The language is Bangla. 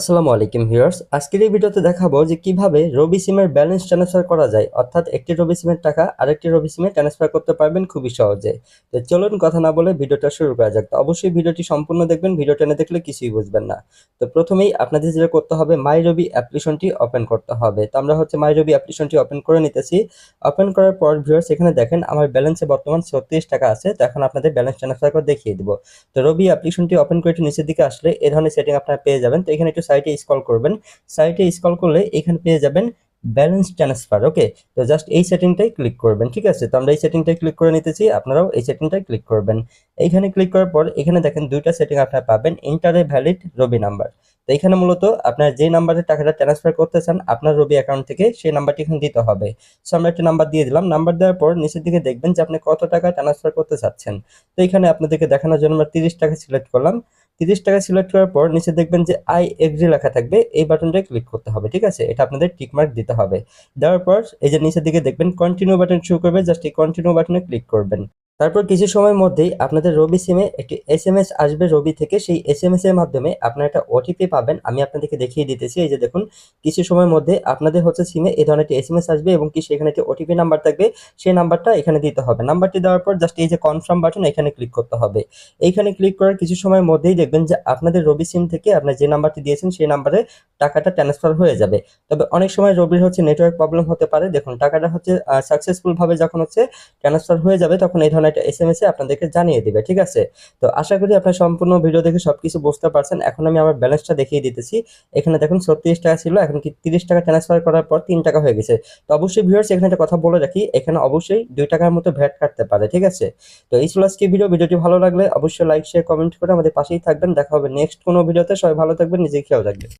আসসালামু আলাইকুম ভিউয়ার্স। আজকের এই ভিডিওতে দেখাবো যে কীভাবে রবি সিমের ব্যালেন্স ট্রান্সফার করা যায়, অর্থাৎ একটি রবি সিমের টাকা আরেকটি রবি সিমে ট্রান্সফার করতে পারবেন খুবই সহজে। তো চলুন কথা না বলে ভিডিওটা শুরু করা যাক। অবশ্যই ভিডিওটি সম্পূর্ণ দেখবেন, ভিডিওটা না দেখলে কিছুই বুঝবেন না। তো প্রথমেই আপনাদের যেটা করতে হবে, মাই রবি অ্যাপ্লিকেশনটি ওপেন করতে হবে। তো আমরা হচ্ছে মাই রবি অ্যাপ্লিকেশনটি ওপেন করে নিতেছি। ওপেন করার পর ভিউয়ার্স, এখানে দেখেন আমার ব্যালেন্সে বর্তমান ছত্রিশ টাকা আছে। তো এখন আপনাদের ব্যালেন্স ট্রান্সফার করে দেখিয়ে দিব। তো রবি অ্যাপ্লিকেশনটি ওপেন করে একটু নিচের দিকে আসলে এই ধরনের সেটিং আপনারা পেয়ে যাবেন। তো এখানে একটু সাইটে স্কল করবেন। সাইটে স্কল করলে এখানে পেয়ে যাবেন ব্যালেন্স ট্রান্সফার ওকে তো জাস্ট এই সেটিংটাই ক্লিক করবেন, ঠিক আছে? তো আমরা এই সেটিংটাই ক্লিক করে নিতেছি, আপনারাও এই সেটিংটাই ক্লিক করবেন। এইখানে ক্লিক করার পর এখানে দেখেন দুইটা সেটিং আপনারা পাবেন ইন্টারে ভ্যালিড রবি নাম্বার তো এখানে মূলত আপনার যে নাম্বারে টাকাটা ট্রান্সফার করতে চান, আপনার রবি অ্যাকাউন্ট থেকে সেই নাম্বারটি এখানে দিতে হবে। সো আমরা একটা নাম্বার দিয়ে দিলাম নাম্বার দেওয়ার পর নিচের দিকে দেখবেন যে আপনি কত টাকা ট্রান্সফার করতে চাচ্ছেন। তো এখানে আপনাদেরকে দেখানোর জন্য আমরা তিরিশ টাকা সিলেক্ট করলাম। তিরিশ টাকা সিলেক্ট করার পর নিচে দেখবেন যে আই এগ্রি লেখা থাকবে, এই বাটনটায় ক্লিক করতে হবে, ঠিক আছে? এটা আপনাদের টিকমার্ক দিতে হবে। দেওয়ার পর এই যে নিচের দিকে দেখবেন কন্টিনিউ বাটন শুরু করবে জাস্ট এই কন্টিনিউ বাটনে ক্লিক করবেন। তারপর কিছু সময়ের মধ্যেই আপনাদের রবি সিমে একটি এস এম এস আসবে রবি থেকে। সেই এস এম এস এর মাধ্যমে আপনারা একটা ওটিপি পাবেন। আমি আপনাদেরকে দেখিয়ে দিতেছি, এই যে দেখুন, কিছু সময়ের মধ্যে আপনাদের হচ্ছে সিমে এই ধরনের একটি এস এম এস আসবে এবং কি সেখানে একটি ওটিপি নাম্বার থাকবে, সেই নাম্বারটা এখানে দিতে হবে। নাম্বারটি দেওয়ার পর জাস্ট এই যে কনফার্ম বাটন এখানে ক্লিক করতে হবে। এইখানে ক্লিক করার কিছু সময়ের মধ্যেই দেখবেন যে আপনাদের রবি সিম থেকে আপনার যে নাম্বারটি দিয়েছেন, সেই নাম্বারে টাকাটা ট্রান্সফার হয়ে যাবে। তবে অনেক সময় রবির হচ্ছে নেটওয়ার্ক প্রবলেম হতে পারে। দেখুন, টাকাটা হচ্ছে সাকসেসফুল ভাবে যখন হচ্ছে ট্রান্সফার হয়ে যাবে, তখন এই ধরনের একটা এস এম আপনাদেরকে জানিয়ে দিবে, ঠিক আছে? তো আশা করি আপনার সম্পূর্ণ ভিডিও দেখে সবকিছু বুঝতে পারছেন। এখন আমি আমার ব্যালেন্সটা দেখিয়ে দিতেছি। এখানে দেখুন, ছত্রিশ টাকা ছিল, এখন কি তিরিশ টাকা ট্রান্সফার করার পর তিন টাকা হয়ে গেছে। তো অবশ্যই ভিউয়ার্স এখানে একটা কথা বলে রাখি, এখানে অবশ্যই দুই টাকার মতো ভ্যাট কাটতে পারে, ঠিক আছে? তো এই ছিল আজকে ভিডিও ভিডিওটি ভালো লাগলে অবশ্যই লাইক শেয়ার কমেন্ট করে আমাদের পাশেই থাকবেন। দেখা হবে নেক্সট কোনো ভিডিওতে সবাই ভালো থাকবেন নিজে খেয়াল রাখবেন।